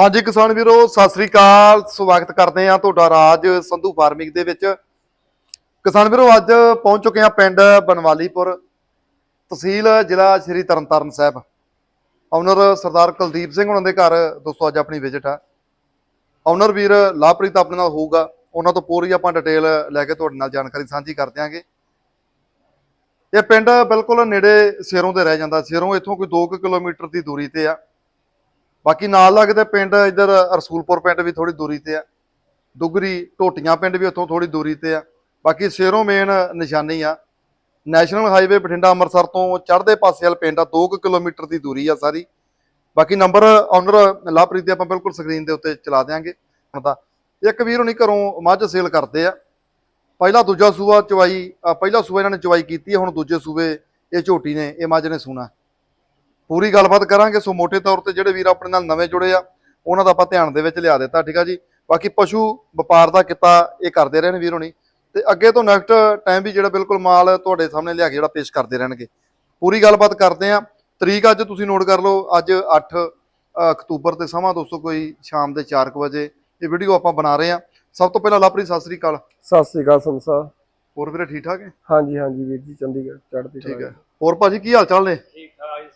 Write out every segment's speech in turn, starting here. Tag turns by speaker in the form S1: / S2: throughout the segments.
S1: ਹਾਂਜੀ ਕਿਸਾਨ ਵੀਰੋ, ਸਤਿ ਸ੍ਰੀ ਅਕਾਲ। ਸਵਾਗਤ ਕਰਦੇ ਆ ਤੁਹਾਡਾ ਰਾਜ ਸੰਧੂ ਫਾਰਮਿੰਗ ਦੇ ਵਿੱਚ। ਕਿਸਾਨ ਵੀਰੋ, ਅੱਜ ਪਹੁੰਚ ਚੁੱਕੇ ਆ ਪਿੰਡ ਬਨਵਾਲੀਪੁਰ, ਤਹਿਸੀਲ ਜ਼ਿਲ੍ਹਾ ਸ਼੍ਰੀ ਤਰਨਤਾਰਨ ਸਾਹਿਬ। ਓਨਰ ਸਰਦਾਰ ਕੁਲਦੀਪ ਸਿੰਘ ਉਹਨਾਂ ਦੇ ਘਰ, ਦੋਸਤੋ ਅੱਜ ਆਪਣੀ ਵਿਜ਼ਿਟ ਆ। ਓਨਰ ਵੀਰ ਲਾਪ੍ਰੀਤ ਆਪਣੇ ਨਾਲ ਹੋਊਗਾ, ਉਹਨਾਂ ਤੋਂ ਪੂਰੀ ਆਪਾਂ ਡਿਟੇਲ ਲੈ ਕੇ ਤੁਹਾਡੇ ਨਾਲ ਜਾਣਕਾਰੀ ਸਾਂਝੀ ਕਰ ਦਿਆਂਗੇ। ਇਹ ਪਿੰਡ ਬਿਲਕੁਲ ਨੇੜੇ ਸਿਰੋਂ ਦੇ ਰਹਿ ਜਾਂਦਾ, ਸਿਰੋਂ ਇੱਥੋਂ ਕੋਈ 2 ਕਿਲੋਮੀਟਰ ਦੀ ਦੂਰੀ ਤੇ ਆ। ਬਾਕੀ ਨਾਲ ਲੱਗਦੇ ਪਿੰਡ ਇੱਧਰ ਰਸੂਲਪੁਰ ਪਿੰਡ ਵੀ ਥੋੜੀ ਦੂਰੀ ਤੇ ਆ। ਦੁਗਰੀ ਟੋਟੀਆਂ ਪਿੰਡ ਵੀ ਉੱਥੋਂ ਥੋੜੀ ਦੂਰੀ ਤੇ ਆ। ਬਾਕੀ ਸਿਰੋਂ ਮੇਨ ਨਿਸ਼ਾਨੀ ਆ। ਨੈਸ਼ਨਲ ਹਾਈਵੇ ਬਠਿੰਡਾ ਅੰਮ੍ਰਿਤਸਰ ਤੋਂ ਚੜ੍ਹਦੇ ਪਾਸੇ ਵਾਲ ਪਿੰਡ ਆ 2 ਕਿਲੋਮੀਟਰ ਦੀ ਦੂਰੀ ਆ ਸਾਰੀ। ਬਾਕੀ ਨੰਬਰ ਓਨਰ ਲਾਪ੍ਰੀਤ ਦੇ ਆਪਾਂ ਬਿਲਕੁਲ ਸਕਰੀਨ ਦੇ ਉੱਤੇ ਚਲਾ ਦਿਆਂਗੇ। ਹੁਣ ਤਾਂ ਇੱਕ ਵੀਰ ਹੁਣੀ ਘਰੋਂ ਮੱਝ ਸੇਲ ਕਰਦੇ ਆ। ਪਹਿਲਾ ਦੂਜਾ ਸੂਆ ਚਵਾਈ ਪਹਿਲਾ ਸੂਆ ਇਹਨਾਂ ਨੇ ਚਵਾਈ ਕੀਤੀ ਹੈ ਹੁਣ ਦੂਜੇ ਸੂਬੇ ਇਹ ਝੋਟੀ ਨੇ, ਇਹ ਮੱਝ ਨੇ ਸੂਣਾ। ਪੂਰੀ ਗੱਲਬਾਤ ਕਰਾਂਗੇ। ਸੋ ਮੋٹے ਤੌਰ ਤੇ ਜਿਹੜੇ ਵੀਰ ਆਪਣੇ ਨਾਲ ਨਵੇਂ ਜੁੜੇ ਆ ਉਹਨਾਂ ਦਾ ਆਪਾਂ ਧਿਆਨ ਦੇ ਵਿੱਚ ਲਿਆ ਦਿੱਤਾ ਠੀਕ ਆ ਜੀ? ਬਾਕੀ ਪਸ਼ੂ ਵਪਾਰ ਦਾ ਕਿੱਤਾ ਇਹ ਕਰਦੇ ਰਹੇ ਨੇ ਵੀਰ ਹੁਣੀ। ਤੇ ਅੱਗੇ ਤੋਂ ਨੈਕਸਟ ਟਾਈਮ ਵੀ ਜਿਹੜਾ ਬਿਲਕੁਲ ਮਾਲ ਤੁਹਾਡੇ ਸਾਹਮਣੇ ਲਿਆ ਕੇ ਜਿਹੜਾ ਪੇਸ਼ ਕਰਦੇ ਰਹਿਣਗੇ। ਪੂਰੀ ਗੱਲਬਾਤ ਕਰਦੇ ਆ। ਤਰੀਕ ਅੱਜ ਤੁਸੀਂ ਨੋਟ ਕਰ ਲਓ ਅੱਜ 8 ਅਕਤੂਬਰ ਤੇ ਸਮਾਂ ਦੋਸਤੋ ਕੋਈ ਸ਼ਾਮ ਦੇ 4 ਵਜੇ। ਇਹ ਵੀਡੀਓ ਆਪਾਂ ਬਣਾ ਰਹੇ ਆ। ਸਭ ਤੋਂ ਪਹਿਲਾਂ ਲਾਪਰੀ ਸਤਿ ਸ੍ਰੀ ਅਕਾਲ।
S2: ਸਤਿ ਸ੍ਰੀ ਅਕਾਲ ਸਾਹਿਬ
S1: ਹੋਰ ਵੀਰੇ ਠੀਕ ਠਾਕ ਹੈ?
S2: ਹਾਂਜੀ ਹਾਂਜੀ ਵੀਰ ਜੀ ਚੰਡੀਗੜ੍ਹ ਚੜ੍ਹਦੀ
S1: ਠੀਕ ਹੈ। ਹੋਰ ਭਾਜੀ ਕੀ ਹਾਲ ਚਾਲ ਨੇ?
S3: ਠੀਕ ਠਾਕ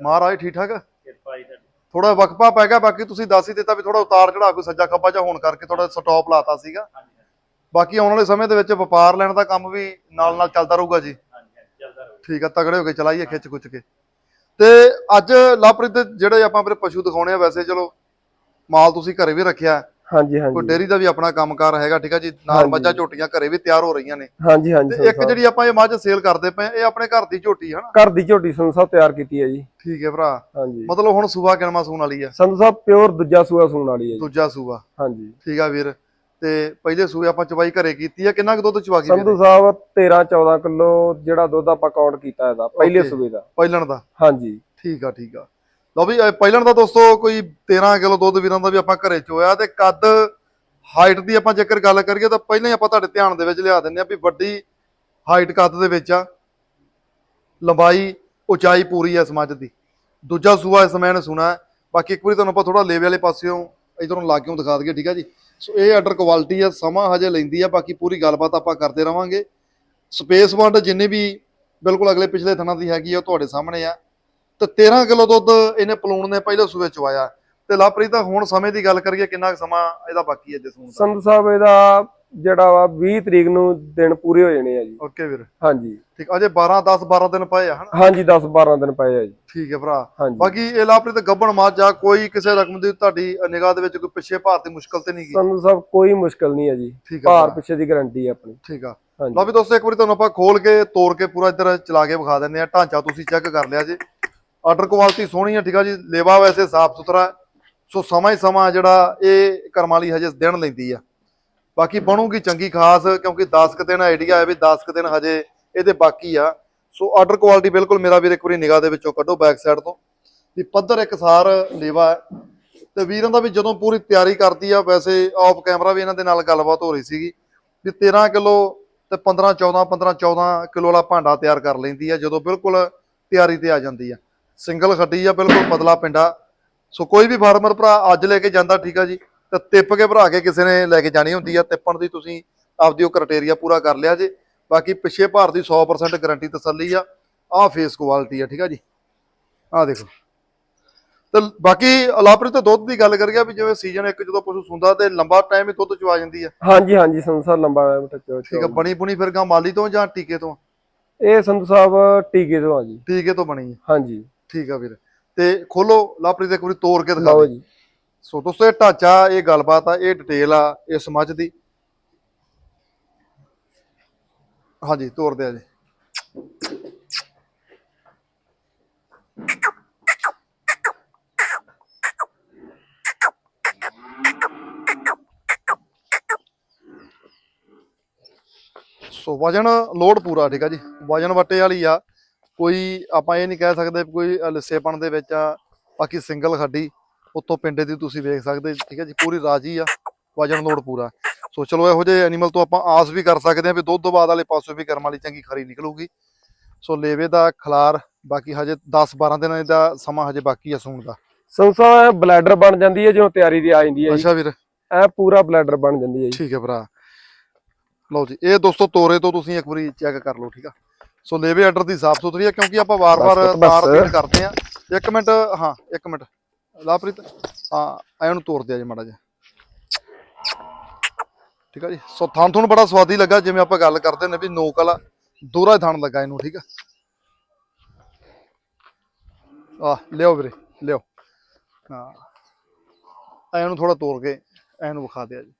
S1: ਮਹਾਰਾਜ ਠੀਕ ਠਾਕ
S3: ਕਿਰਪਾ ਜੀ ਤੁਹਾਡੀ।
S1: ਥੋੜਾ ਵਕਫਾ ਪੈ ਗਿਆ ਬਾਕੀ ਤੁਸੀਂ ਦੱਸ ਹੀ ਦਿੱਤਾ ਵੀ ਥੋੜਾ ਉਤਾਰ ਚੜਾ ਕੋਈ ਸੱਜਾ ਖੱਬਾ ਜਿਹਾ ਹੋਣ ਕਰਕੇ ਥੋੜਾ ਸਟਾਪ ਲਾਤਾ ਸੀਗਾ। ਬਾਕੀ ਆਉਣ ਵਾਲੇ ਸਮੇਂ ਦੇ ਵਿੱਚ ਵਪਾਰ ਲੈਣ ਦਾ ਕੰਮ ਵੀ ਨਾਲ ਨਾਲ ਚੱਲਦਾ ਰਹੂਗਾ ਜੀ। ਠੀਕ ਆ ਤਗੜੇ ਹੋ ਕੇ ਚਲਾਈਏ ਖਿੱਚ ਖੁੱਚ ਕੇ। ਤੇ ਅੱਜ ਲਾਪ੍ਰੀਤ ਜਿਹੜੇ ਆਪਾਂ ਆਪਣੇ ਪਸ਼ੂ ਦਿਖਾਉਣੇ ਆ ਵੈਸੇ ਚਲੋ ਮਾਲ ਤੁਸੀਂ ਘਰੇ ਵੀ ਰੱਖਿਆ।
S2: ਹਾਂਜੀ
S1: ਕੋਈ
S2: ਹਾਂਜੀ
S1: ਡੇਰੀ ਦਾ ਵੀ ਆਪਣਾ ਕੰਮਕਾਰ ਹੈਗਾ ਠੀਕ ਆ ਜੀ? ਨਾਲ। ਮੱਝਾਂ ਝੋਟੀਆਂ ਘਰੇ ਵੀ ਤਿਆਰ ਹੋ ਰਹੀਆਂ ਨੇ।
S2: ਹਾਂਜੀ ਹਾਂਜੀ
S1: ਤੇ ਇੱਕ। ਜਿਹੜੀ ਆਪਾਂ ਇਹ ਮੱਝ ਸੇਲ ਕਰਦੇ ਪਏ ਇਹ ਆਪਣੇ ਘਰ ਦੀ ਝੋਟੀ ਹੈ ਨਾ
S2: ਘਰ ਦੀ ਝੋਟੀ ਸੰਤ ਸਾਹਿਬ ਤਿਆਰ ਕੀਤੀ ਹੈ ਜੀ।
S1: ਠੀਕ ਹੈ ਭਰਾ।
S2: ਹਾਂਜੀ।
S1: ਮਤਲਬ ਹੁਣ ਸੂਆ ਕਿਣਮਾ ਸੂਣ ਵਾਲੀ ਆ?
S2: ਸੰਤ ਸਾਹਿਬ ਪਿਓਰ ਦੂਜਾ ਸੂਆ ਸੂਣ ਵਾਲੀ ਹੈ ਜੀ।
S1: ਦੂਜਾ ਸੂਆ।
S2: ਹਾਂਜੀ।
S1: ਠੀਕ ਆ ਵੀਰ। ਤੇ ਪਹਿਲੇ ਸੂਏ ਆਪਾਂ ਚਵਾਈ ਘਰੇ ਕੀਤੀ ਆ ਕਿੰਨਾ ਕੁ ਦੁੱਧ ਚਵਾ ਗਈ
S2: ਸੰਧੂ ਸਾਹਿਬ 13 14 ਕਿਲੋ ਜਿਹੜਾ ਦੁੱਧ ਆਪਾਂ ਕਾਊਂਟ ਕੀਤਾ ਇਹਦਾ ਪਹਿਲੇ. ਸੂਬੇ ਦਾ।
S1: ਪਹਿਲਣ ਦਾ।
S2: ਹਾਂਜੀ।
S1: ਠੀਕ ਆ ਠੀਕ ਆ। ਲਓ ਵੀ ਪਹਿਲਾਂ ਪਹਿਲਣ ਦਾ ਦੋਸਤੋ, ਕੋਈ 13 ਕਿਲੋ ਦੁੱਧ ਵੀਰਾਂ ਦਾ ਵੀ ਆਪਾਂ ਘਰੇ ਚੋਇਆ ਤੇ ਕੱਦ ਹਾਈਟ ਦੀ ਆਪਾਂ ਜੇਕਰ ਗੱਲ ਕਰੀਏ ਤਾਂ ਪਹਿਲਾਂ ਹੀ ਆਪਾਂ ਤੁਹਾਡੇ ਧਿਆਨ ਦੇ ਵਿੱਚ ਲਿਆ ਦਿੰਦੇ ਆ ਵੀ ਵੱਡੀ ਹਾਈਟ ਕੱਦ ਦੇ ਵਿੱਚ ਆ, ਲੰਬਾਈ, ਉਚਾਈ ਪੂਰੀ ਆ ਸਮਾਜ ਦੀ। ਦੂਜਾ ਸੂਆ ਇਸ ਮੈਂ ਨੇ ਸੁਣਾ ਬਾਕੀ ਇੱਕ ਵਾਰੀ ਤੁਹਾਨੂੰ ਆਪਾਂ ਥੋੜਾ ਲੇਵੇ ਵਾਲੇ ਪਾਸਿਓਂ ਇਧਰੋਂ ਲਾਗਿਓਂ ਦਿਖਾ ਦਈਏ, ਠੀਕ ਆ ਜੀ? ਸੋ ਇਹ ਆਰਡਰ ਕੁਆਲਿਟੀ ਆ, ਸਮਾਂ ਹਜੇ ਲੈਂਦੀ ਆ, ਬਾਕੀ ਪੂਰੀ ਗੱਲਬਾਤ ਆਪਾਂ ਕਰਦੇ ਰਵਾਂਗੇ। ਸਪੇਸ ਵੰਡ ਜਿੰਨੇ ਵੀ ਬਿਲਕੁਲ ਅਗਲੇ ਪਿਛਲੇ ਥਣਾਂ ਦੀ ਹੈਗੀ ਆ, ਉਹ ਤੁਹਾਡੇ ਸਾਹਮਣੇ ਆ। ਤੇ 13 ਕਿਲੋ ਦੁੱਧ ਇਹਨੇ ਪਲੂਣ ਨੇ ਪਹਿਲੇ ਸੂਏ ਚਵਾਇਆ ਤੇ ਲਾਪਰੀ ਤਾਂ ਹੁਣ ਸਮੇਂ ਦੀ ਗੱਲ ਕਰੀਏ ਕਿੰਨਾ ਕੁ ਸਮਾਂ ਇਹਦਾ ਬਾਕੀ ਹੈ ਜਸੂਨ ਦਾ?
S2: ਸੰਧੂ ਸਾਹਿਬ ਇਹਦਾ ਜਿਹੜਾ ਵਾ 20 ਤਰੀਕ ਨੂੰ ਦਿਨ ਪੂਰੇ ਹੋ ਜਾਣੇ ਆ ਜੀ।
S1: ਓਕੇ ਵੀਰ।
S2: ਹਾਂਜੀ।
S1: ਠੀਕ ਅਜੇ 12 10 12 ਦਿਨ ਪਏ ਆ ਹਨਾ?
S2: ਹਾਂਜੀ 10 12 ਦਿਨ ਪਏ ਆ ਜੀ।
S1: ਠੀਕ ਹੈ ਭਰਾ।
S2: ਹਾਂਜੀ।
S1: ਬਾਕੀ ਇਹ ਲਾਪਰੀ ਤੇ ਗੱਬਣ ਮੱਝ ਆ ਕੋਈ ਕਿਸੇ ਰਕਮ ਦੀ ਤੁਹਾਡੀ ਨਿਗਾਹ ਦੇ ਵਿੱਚ ਕੋਈ ਪਿੱਛੇ ਭਾਰ ਦੀ ਮੁਸ਼ਕਲ ਤੇ ਨਹੀਂ ਗਈ?
S2: ਸੰਧੂ ਸਾਹਿਬ ਕੋਈ ਮੁਸ਼ਕਲ ਨਹੀਂ ਹੈ ਜੀ।
S1: ਠੀਕ ਆ
S2: ਭਾਰ
S1: ਭਰਾ,
S2: ਪਿੱਛੇ ਦੀ ਗਾਰੰਟੀ ਹੈ ਆਪਣੀ।
S1: ਠੀਕ ਆ।
S2: ਹਾਂਜੀ।
S1: ਲਓ ਵੀ ਦੋਸਤੋ ਇੱਕ ਵਾਰੀ ਤੁਹਾਨੂੰ ਆਪਾਂ ਖੋਲ ਕੇ ਤੋੜ ਕੇ ਪੂਰਾ ਇੱਧਰ ਚਲਾ ਕੇ ਵਿਖਾ ਦਿੰਦੇ ਆ। ਢਾਂਚਾ ਤੁਸੀਂ ਚੈੱਕ ਕਰ ਲਿਆ ਜੀ। ਆਰਡਰ ਕੁਆਲਿਟੀ ਸੋਹਣੀ ਹੈ ਠੀਕ ਆ ਜੀ, ਲੇਵਾ ਵੈਸੇ ਸਾਫ਼ ਸੁਥਰਾ ਸੋ ਸਮਾਂ ਹੀ ਸਮਾਂ ਜਿਹੜਾ ਇਹ ਕਰਮਾਂ ਲਈ ਹਜੇ ਦਿਨ ਲੈਂਦੀ ਆ। ਬਾਕੀ ਬਣੂਗੀ ਚੰਗੀ ਖਾਸ, ਕਿਉਂਕਿ 10 ਕੁ ਦਿਨ ਆਈਡੀਆ ਹੈ ਵੀ 10 ਕੁ ਦਿਨ ਹਜੇ ਇਹਦੇ ਬਾਕੀ ਆ। ਸੋ ਆਰਡਰ ਕੁਆਲਿਟੀ ਬਿਲਕੁਲ ਮੇਰਾ ਵੀਰ ਇੱਕ ਵਾਰੀ ਨਿਗਾਹ ਦੇ ਵਿੱਚੋਂ ਕੱਢੋ ਬੈਕ ਸਾਈਡ ਤੋਂ। ਵੀ ਪੱਧਰ ਇੱਕਸਾਰ ਲੇਵਾ ਹੈ। ਤੇ ਵੀਰਾਂ ਦਾ ਵੀ ਜਦੋਂ ਪੂਰੀ ਤਿਆਰੀ ਕਰਦੀ ਆ, ਵੈਸੇ ਆਫ ਕੈਮਰਾ ਵੀ ਇਹਨਾਂ ਦੇ ਨਾਲ ਗੱਲਬਾਤ ਹੋ ਰਹੀ ਸੀਗੀ। ਵੀ 13 ਕਿਲੋ ਤੇ 15 14 15 14 ਕਿਲੋ ਵਾਲਾ ਭਾਂਡਾ ਤਿਆਰ ਕਰ ਲੈਂਦੀ ਆ, ਜਦੋਂ ਬਿਲਕੁਲ ਤਿਆਰੀ ਤੇ ਆ ਜਾਂਦੀ ਆ। ਸਿੰਗਲ ਖੱਡੀ ਆ ਬਿਲਕੁਲ ਪਤਲਾ ਪਿੰਡਾ ਸੋ ਕੋਈ ਵੀ ਫਾਰਮਰ ਭਰਾ ਅੱਜ ਲੈ ਕੇ ਜਾਂਦਾ ਠੀਕ ਆ ਜੀ ਤੇ ਤਿੱਪ ਕੇ ਭਰਾ ਕੇ ਕਿਸੇ ਨੇ ਲੈ ਕੇ ਜਾਣੀ ਹੁੰਦੀ ਆ। ਤਿੱਪਣ ਦੀ ਤੁਸੀਂ ਆਪਦੀ ਉਹ ਕ੍ਰਾਈਟੇਰੀਆ ਪੂਰਾ ਕਰ ਲਿਆ ਜੇ। ਬਾਕੀ ਪਿੱਛੇ ਭਾਰ ਦੀ 100% ਗਾਰੰਟੀ ਤਸੱਲੀ ਆ। ਆਹ ਫੇਸ ਕੁਆਲਿਟੀ ਆ ਠੀਕ ਆ ਜੀ। ਆਹ ਦੇਖੋ। ਤੇ ਬਾਕੀ ਅਲਾਪਰੀ ਤੇ ਦੁੱਧ ਦੀ ਗੱਲ ਕਰੀਏ ਵੀ ਜਿਵੇਂ ਸੀਜ਼ਨ ਇੱਕ ਜਦੋਂ ਪਸ਼ੂ ਸੁੰਦਾ ਤੇ ਲੰਬਾ ਟਾਈਮ ਹੀ ਦੁੱਧ ਚਵਾ ਜਾਂਦੀ ਆ।
S2: ਹਾਂਜੀ ਹਾਂਜੀ ਸਾਹਿਬ ਲੰਬਾ ਟੱਚੋ
S1: ਠੀਕ ਆ ਬਣੀ ਬੁਣੀ ਫਿਰ ਗਾਂ ਮਾਲੀ ਤੋਂ ਜਾਂ ਟੀਕੇ ਤੋਂ?
S2: ਇਹ ਸੰਧੂ ਸਾਹਿਬ ਟੀਕੇ ਤੋਂ ਆ ਜੀ।
S1: ਟੀਕੇ ਤੋਂ ਬਣੀ ਹੈ
S2: ਹਾਂਜੀ।
S1: ਠੀਕ ਆ ਵੀਰ। ਤੇ ਖੋਲੋ ਲਾਪਰੀ ਤੇ ਇੱਕ ਵਾਰੀ ਤੋੜ ਕੇ ਦਿਖਾ
S2: ਲਓ
S1: ਦਿਓ
S2: ਜੀ।
S1: ਸੋ ਦੋਸਤੋ ਇਹ ਢਾਂਚਾ ਇਹ ਗੱਲਬਾਤ ਆ ਇਹ ਡਿਟੇਲ ਆ ਇਸ ਮੱਝ ਦੀ। ਹਾਂਜੀ ਤੋੜਦੇ ਆ ਜੀ। ਸੋ ਵਜਨ ਲੋਡ ਪੂਰਾ ਠੀਕ ਆ ਜੀ। ਵਜਨ ਵੱਟੇ ਵਾਲੀ ਆ। ਕੋਈ ਆਪਾਂ ਇਹ ਨਹੀਂ ਕਹਿ ਸਕਦੇ ਕੋਈ ਲਿੱਸੇਪਣ ਦੇ ਵਿੱਚ ਆ ਬਾਕੀ ਸਿੰਗਲ ਖੱਡੀ ਉੱਤੋਂ ਪਿੰਡੇ ਦੀ ਤੁਸੀਂ ਵੇਖ ਸਕਦੇ ਠੀਕ ਹੈ ਜੀ ਪੂਰੀ ਰਾਜੀ ਆ ਵਜਨ ਲੋਡ ਪੂਰਾ। ਸੋ ਚਲੋ ਇਹੋ ਜਿਹੇ ਐਨੀਮਲ ਤੋਂ ਆਪਾਂ ਆਸ ਵੀ ਕਰ ਸਕਦੇ ਹਾਂ ਵੀ ਦੁੱਧ ਬਾਦ ਵਾਲੇ ਪਾਸੋਂ ਵੀ ਕਰਮ ਵਾਲੀ ਚੰਗੀ ਖਰੀ ਨਿਕਲੂਗੀ। ਸੋ ਲੇਵੇ ਦਾ ਖਲਾਰ ਬਾਕੀ ਹਜੇ 10 12 ਦਿਨਾਂ ਦਾ ਸਮਾਂ ਹਜੇ ਬਾਕੀ ਆ ਸੂਣ ਦਾ।
S2: ਸੰਸਾ ਬਲੈਡਰ ਬਣ ਜਾਂਦੀ ਹੈ ਜਦੋਂ ਤਿਆਰੀ ਦੀ ਆ ਜਾਂਦੀ ਹੈ
S1: ਅੱਛਾ ਵੀਰ।
S2: ਇਹ ਪੂਰਾ ਬਲੈਡਰ ਬਣ ਜਾਂਦੀ ਹੈ ਜੀ।
S1: ਠੀਕ ਹੈ ਭਰਾ। ਲਓ ਜੀ ਇਹ ਦੋਸਤੋ ਤੋਰੇ ਤੋਂ ਤੁਸੀਂ ਇੱਕ ਵਾਰੀ ਚੈੱਕ ਕਰ ਲਓ ਠੀਕ ਆ? ਸੋ ਲੇਵੇ ਆਰਡਰ ਦੀ ਸਾਫ਼ ਸੁਥਰੀ ਆ ਕਿਉਂਕਿ ਆਪਾਂ ਵਾਰ-ਵਾਰ। ਤਾਰ ਫੀਡ ਕਰਦੇ ਆ। ਇੱਕ ਮਿੰਟ ਹਾਂ ਇੱਕ ਮਿੰਟ। ਲਾਪ੍ਰੀਤ ਹਾਂ ਐ ਨੂੰ ਤੋੜ ਦਿਆ ਜੀ ਮਾੜਾ ਜਿਹਾ। ਠੀਕ ਆ ਜੀ? ਸੋ ਥਾਂ ਤੁਹਾਨੂੰ ਬੜਾ ਸਵਾਦੀ ਲੱਗਾ ਜਿਵੇਂ ਆਪਾਂ ਗੱਲ ਕਰਦੇ ਨੇ ਵੀ ਨੋਕ ਵਾਲਾ ਦੋਹਰਾ ਥਣ ਲੱਗਾ ਇਹਨੂੰ ਠੀਕ ਆ? ਆ ਲਿਓ ਵੀਰੇ ਲਿਓ ਹਾਂ। ਐ ਨੂੰ ਥੋੜਾ ਤੋੜ ਕੇ ਐ ਨੂੰ ਵਿਖਾ ਦਿਆ ਜੀ।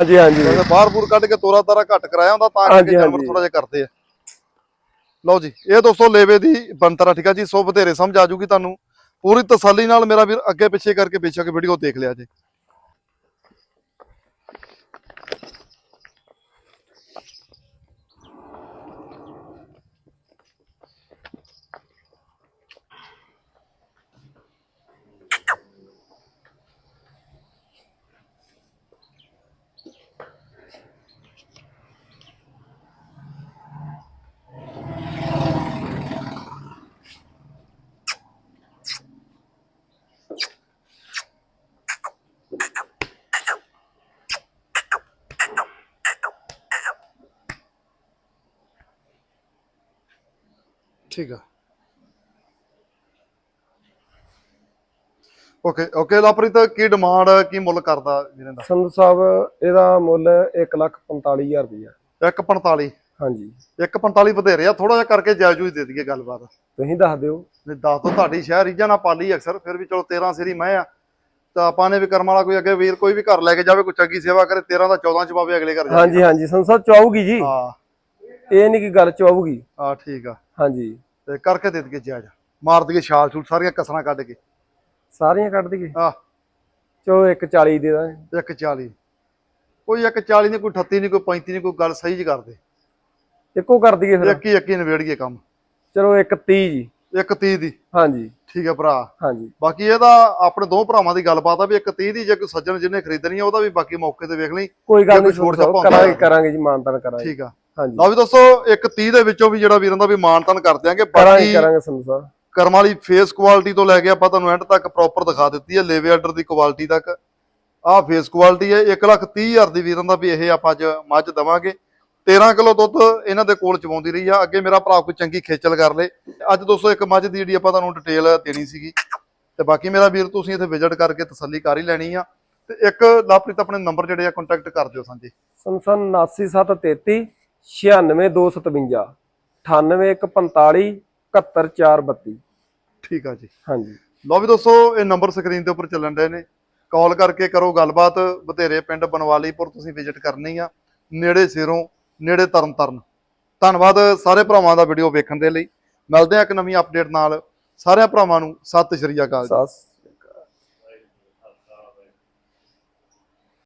S2: ਹਾਂਜੀ ਹਾਂਜੀ।
S1: ਬਾਹਰ ਬੂਰ ਕੱਢ ਕੇ ਤੋਰਾ ਤਾਰਾ ਘੱਟ ਕਰਾਇਆ ਹੁੰਦਾ ਤਾਂ ਕਰਕੇ ਜਾਨਵਰ। ਥੋੜਾ ਜਿਹਾ ਕਰਦੇ ਆ। ਲਓ ਜੀ ਇਹ ਦੋਸਤੋ ਲੇਵੇ ਦੀ ਬੰਤਰਾ ਠੀਕ ਆ ਜੀ? ਸੋ ਬਥੇਰੇ ਸਮਝ ਆ ਜੂਗੀ ਤੁਹਾਨੂੰ। ਪੂਰੀ ਤਸੱਲੀ ਨਾਲ ਮੇਰਾ ਵੀਰ ਅੱਗੇ ਪਿੱਛੇ ਕਰਕੇ ਬੇਸ਼ੱਕ ਵੀਡੀਓ ਦੇਖ ਲਿਆ ਜੀ। ਠੀਕ ਆ। ਓਕੇ ਓਕੇ ਲਾਪ੍ਰੀਤ ਕੀ ਡਿਮਾਂਡ ਕੀ ਮੁੱਲ ਕਰਦਾ ਵੀਰੇ ਦਾ
S2: ਸੰਧੂ ਸਾਹਿਬ ਇਹਦਾ ਮੁੱਲ 145000 ਰੁਪਇਆ
S1: 145
S2: ਹਾਂਜੀ।
S1: 145 ਵਧੇਰੇ ਆ ਥੋੜਾ ਜਿਹਾ ਕਰਕੇ ਜਾਇਜ਼ ਹੀ ਦੇ ਦਈਏ ਗੱਲਬਾਤ।
S2: ਤੁਸੀਂ ਦੱਸ ਦਿਓ।
S1: ਨਹੀਂ ਦੱਸ ਦੋ ਤੁਹਾਡੀ ਸ਼ਹਿਰ ਰੀਜਾ ਨਾ ਪਾਲੀ ਅਕਸਰ ਫਿਰ ਵੀ ਚਲੋ 13 ਸਿਰੀ ਮੈਂ ਆ। ਤਾਂ ਆਪਾਂ ਨੇ ਵੀ ਕਰਮ ਵਾਲਾ ਕੋਈ ਅੱਗੇ ਵੀਰ ਕੋਈ ਵੀ ਘਰ ਲੈ ਕੇ ਜਾਵੇ ਕੋਈ ਚੰਗੀ ਸੇਵਾ ਕਰੇ 13 ਦਾ 14 ਚ ਪਾਵੇ ਅਗਲੇ ਘਰ ਜਾ
S2: ਹਾਂਜੀ ਹਾਂਜੀ ਸਾਹਿਬ ਚੁਆਊਗੀ ਜੀ।
S1: ਹਾਂ।
S2: ਇਹ ਨਹੀਂ ਕਿ ਗੱਲ ਚੁਆਊਗੀ
S1: ਹਾਂ ਠੀਕ ਆ।
S2: ਹਾਂਜੀ।
S1: ਤੇ ਕਰਕੇ ਦੇ ਦਈਏ ਜਾਇਜ਼। ਮਾਰ ਦਈਏ ਛਾਲ ਛੂਲ ਸਾਰੀਆਂ ਕਸਰਾਂ ਕੱਢ ਕੇ।
S2: ਸਾਰੀਆਂ ਕੱਢ ਦਈਏ?
S1: ਆ
S2: ਚੋ 140 ਦੇ ਦਾਂ
S1: 140 ਕੋਈ 140 ਨਹੀਂ ਕੋਈ 38 ਨਹੀਂ ਕੋਈ 35 ਨਹੀਂ ਕੋਈ ਗੱਲ ਸਹੀ ਜੀ ਕਰਦੇ।
S2: ਇੱਕੋ ਕਰ ਦਈਏ ਫਿਰ।
S1: ਇੱਕ ਹੀ ਇੱਕ ਹੀ ਨਵੇੜੀਏ ਕੰਮ।
S2: ਚਲੋ 130 ਜੀ।
S1: ਇੱਕ 30 ਦੀ।
S2: ਹਾਂਜੀ।
S1: ਠੀਕ ਹੈ ਭਰਾ।
S2: ਹਾਂਜੀ।
S1: ਬਾਕੀ ਇਹਦਾ ਆਪਣੇ ਦੋ ਭਰਾਵਾਂ ਦੀ ਗੱਲਬਾਤ ਆ ਵੀ ਇੱਕ 30 ਦੀ ਜੇ ਕੋਈ ਸੱਜਣ ਜਿਹਨੇ ਖਰੀਦਣੀ ਆ ਉਹਦਾ ਵੀ ਬਾਕੀ ਮੌਕੇ ਤੇ ਵੇਖ ਲਈ।
S2: ਕੋਈ ਗੱਲ ਨਹੀਂ ਸਾਹਿਬ
S1: ਛਾਪਾ
S2: ਕਰਾਂਗੇ ਕਰਾਂਗੇ ਜੀ ਮਾਨਤਾਨ ਕਰਾਂਗੇ।
S1: ਠੀਕ ਆ।
S2: ਹਾਂਜੀ।
S1: ਲਓ ਵੀ ਦੋਸਤੋ ਇੱਕ 30 ਦੇ ਵਿੱਚੋਂ ਵੀ ਜਿਹੜਾ ਵੀਰਾਂ ਦਾ ਵੀ ਮਾਨਤਨ ਕਰ ਦਿਆਂਗੇ ਬਾਕੀ
S2: ਕਰਾਂਗੇ ਸਾਹਿਬ।
S1: ਕਰਮ ਵਾਲੀ ਫੇਸ ਕੁਆਲਿਟੀ ਤੋਂ ਲੈ ਕੇ ਆਪਾਂ ਤੁਹਾਨੂੰ ਐਂਡ ਤੱਕ ਪ੍ਰੋਪਰ ਦਿਖਾ ਦਿੱਤੀ ਹੈ ਲੇਵੇ ਆਰਡਰ ਦੀ ਕੁਆਲਿਟੀ ਤੱਕ। ਆਹ ਫੇਸ ਕੁਆਲਿਟੀ ਹੈ 130000 ਦੀ ਵੀਰਾਂ ਦਾ ਵੀ ਇਹ ਆਪਾਂ ਅੱਜ ਮੱਝ ਦਵਾਂਗੇ। 13 ਕਿਲੋ ਦੁੱਧ ਇਹਨਾਂ ਦੇ ਕੋਲ ਚਵਾਉਂਦੀ ਰਹੀ ਆ। ਅੱਗੇ ਮੇਰਾ ਭਰਾ ਕੋਈ ਚੰਗੀ ਖੇਚਲ ਕਰ ਲੇ। ਅੱਜ ਦੋਸਤੋ ਇੱਕ ਮੱਝ ਦੀ ਜਿਹੜੀ ਆਪਾਂ ਤੁਹਾਨੂੰ ਡਿਟੇਲ ਦੇਣੀ ਸੀਗੀ। ਤੇ ਬਾਕੀ ਮੇਰਾ ਵੀਰ ਤੁਸੀਂ ਇੱਥੇ ਵਿਜ਼ਿਟ ਕਰਕੇ ਤਸੱਲੀ ਕਰ ਹੀ ਲੈਣੀ ਆ। ਤੇ ਇੱਕ ਲਵਪ੍ਰੀਤ ਆਪਣੇ ਨੰਬਰ ਜਿਹੜੇ ਆ ਕੰਟੈਕਟ ਕਰ ਦਿਓ ਸਾਂਝੇ।
S2: ਸੰਸਨ 99733 96257 98145 71432
S1: ਠੀਕ ਆ ਜੀ।
S2: ਹਾਂਜੀ।
S1: ਲਓ ਵੀ ਦੋਸਤੋ ਇਹ ਨੰਬਰ ਸਕਰੀਨ ਦੇ ਉੱਪਰ ਚੱਲਣ ਰਹੇ ਨੇ। ਕਾਲ ਕਰਕੇ ਕਰੋ ਗੱਲਬਾਤ। ਬਥੇਰੇ ਪਿੰਡ ਬਨਵਾਲੀਪੁਰ ਤੁਸੀਂ ਵਿਜ਼ਿਟ ਕਰਨੀ ਆ। ਨੇੜੇ ਸਿਰੋਂ ਨੇੜੇ ਤਰਨ ਤਰਨ ਧੰਨਵਾਦ ਸਾਰੇ ਭਰਾਵਾਂ ਦਾ ਵੀਡੀਓ ਵੇਖਣ ਦੇ ਲਈ। ਮਿਲਦੇ ਆ ਇੱਕ ਨਵੀਂ ਅਪਡੇਟ ਨਾਲ। ਸਾਰਿਆਂ ਭਰਾਵਾਂ ਨੂੰ ਸਤਿ ਸ਼੍ਰੀ ਅਕਾਲ
S2: ਸਤਿ